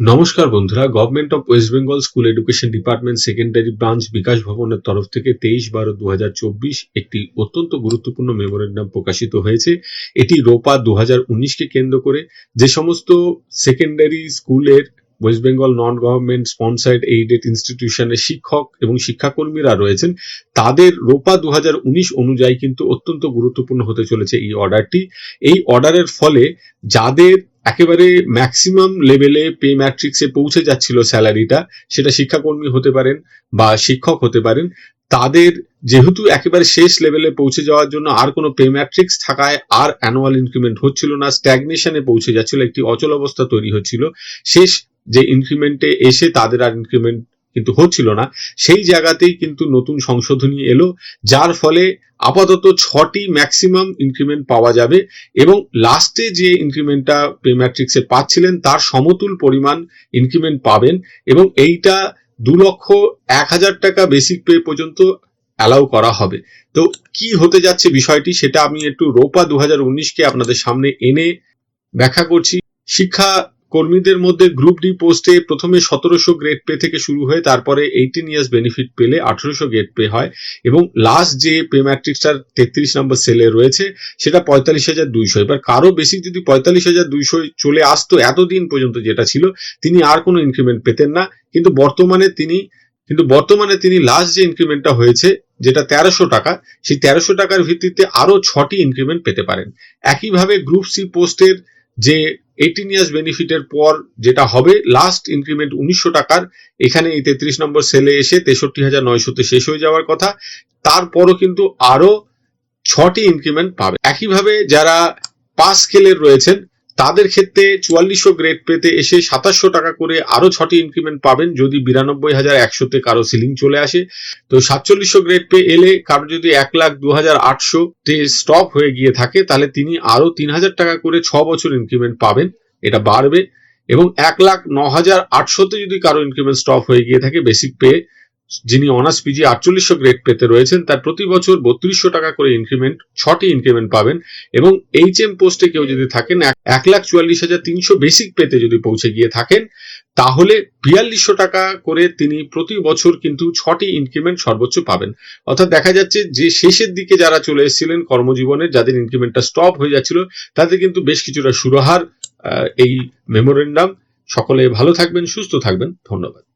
নমস্কার বন্ধুরা government of West Bengal school education department secondary branch বিকাশ ভবনের তরফ থেকে তেইশ বারো দু একটি অত্যন্ত গুরুত্বপূর্ণ মেমোরেন্ডাম প্রকাশিত হয়েছে। এটি রোপা দু কে কেন্দ্র করে। যে সমস্ত সেকেন্ডারি স্কুলের West Bengal non government sponsored aided ইনস্টিটিউশনের শিক্ষক এবং শিক্ষাকর্মীরা রয়েছেন, তাদের রোপা দু হাজার উনিশ অনুযায়ী কিন্তু অত্যন্ত গুরুত্বপূর্ণ হতে চলেছে এই অর্ডারটি এই অর্ডারের ফলে যাদের একেবারে ম্যাক্সিমাম লেভেলে পে ম্যাট্রিক্সে পৌঁছে যাচ্ছিল স্যালারিটা সেটা শিক্ষাকর্মী হতে পারেন বা শিক্ষক হতে পারেন, তাদের যেহেতু একেবারে শেষ লেভেলে পৌঁছে যাওয়ার জন্য আর কোনো পে ম্যাট্রিক্স থাকায় আর অ্যানুয়াল ইনক্রিমেন্ট হচ্ছিল না স্ট্যাগনেশনে পৌঁছে যাচ্ছিল, একটি অচল অবস্থা তৈরি হচ্ছিল। শেষ যে ইনক্রিমেন্টে এসে তাদের আর ইনক্রিমেন্ট কিন্তু হচ্ছিল না। সেই জায়গাতেই কিন্তু নতুন সংশোধনী এলো, যার ফলে আপাতত ছটি ম্যাক্সিমাম ইনক্রিমেন্ট পাওয়া যাবে এবং লাস্টে যে ইনক্রিমেন্টটা পে ম্যাট্রিক্সে পাচ্ছিলেন, তার সমতুল পরিমাণ ইনক্রিমেন্ট পাবেন এবং এইটা দু লক্ষ এক হাজার টাকা বেসিক পে পর্যন্ত অ্যালাউ করা হবে। তো কি হতে যাচ্ছে বিষয়টি সেটা আমি একটু রোপা দু হাজার উনিশকে আপনাদের সামনে এনে ব্যাখ্যা করছি। শিক্ষা কর্মীদের মধ্যে গ্রুপ ডি পোস্টে প্রথমে সতেরোশো গ্রেড পে থেকে শুরু হয়ে তারপরে এইটিন ইয়ার্স বেনিফিট পেলে আঠারোশো গ্রেড পে হয় এবং লাস্ট যে পে ম্যাট্রিক্সটার তেত্রিশ নম্বর সেলে রয়েছে, সেটা পঁয়তাল্লিশ হাজার দুইশো। এবার কারও বেশি যদি পঁয়তাল্লিশ হাজার দুইশো চলে আসতো এতদিন পর্যন্ত যেটা ছিল, তিনি আর কোনো ইনক্রিমেন্ট পেতেন না। কিন্তু বর্তমানে তিনি, কিন্তু বর্তমানে তিনি লাস্ট যে ইনক্রিমেন্টটা হয়েছে, যেটা তেরোশো টাকা, সেই তেরোশো টাকার ভিত্তিতে আরও ছটি ইনক্রিমেন্ট পেতে পারেন। একইভাবে গ্রুপ সি পোস্টের যে এইটিন ইয়ার্স বেনিফিটের পর যেটা হবে লাস্ট ইনক্রিমেন্ট উনিশশো টাকার, এখানে এই তেত্রিশ নম্বর সেলে এসে তেষট্টি হাজার নয়শোতে শেষ হয়ে যাওয়ার কথা। তারপরও কিন্তু আরও ছটি ইনক্রিমেন্ট পাবে। একইভাবে যারা পাস স্কেলের রয়েছেন তাদের ক্ষেত্রে চুয়াল্লিশশো গ্রেড পেতে এসে সাতাশশো টাকা করে আরও ছটি ইনক্রিমেন্ট পাবেন যদি বিরানব্বই হাজার একশোতে কারও সিলিং চলে আসে। তো সাতচল্লিশশো গ্রেড পে এলে কারও যদি এক লাখ দু হাজার আটশো তে স্টপ হয়ে গিয়ে থাকে, তাহলে তিনি আরও তিন হাজার টাকা করে ছ বছর ইনক্রিমেন্ট পাবেন। এটা বাড়বে এবং এক লাখ ন হাজার আটশোতে যদি কারও ইনক্রিমেন্ট স্টপ হয়ে গিয়ে থাকে বেসিক পে যিনি অনার্স পিজি আটচল্লিশশো গ্রেড পেতে রয়েছেন, তার প্রতি বছর বত্রিশশো টাকা করে ইনক্রিমেন্ট ছটি ইনক্রিমেন্ট পাবেন এবং এইচ এম পোস্টে কেউ যদি থাকেন, এক- লাখ চুয়াল্লিশ হাজার তিনশো বেসিক পেতে যদি পৌঁছে গিয়ে থাকেন, তাহলে বিয়াল্লিশশো টাকা করে তিনি প্রতি বছর কিন্তু ছটি ইনক্রিমেন্ট সর্বোচ্চ পাবেন। অর্থাৎ দেখা যাচ্ছে যে শেষের দিকে যারা চলে এসেছিলেন কর্মজীবনে, যাদের ইনক্রিমেন্টটা স্টপ হয়ে যাচ্ছিল, তাদের কিন্তু বেশ কিছুটা সুরাহার এই মেমোরেন্ডাম সকলে ভালো থাকবেন, সুস্থ থাকবেন। ধন্যবাদ।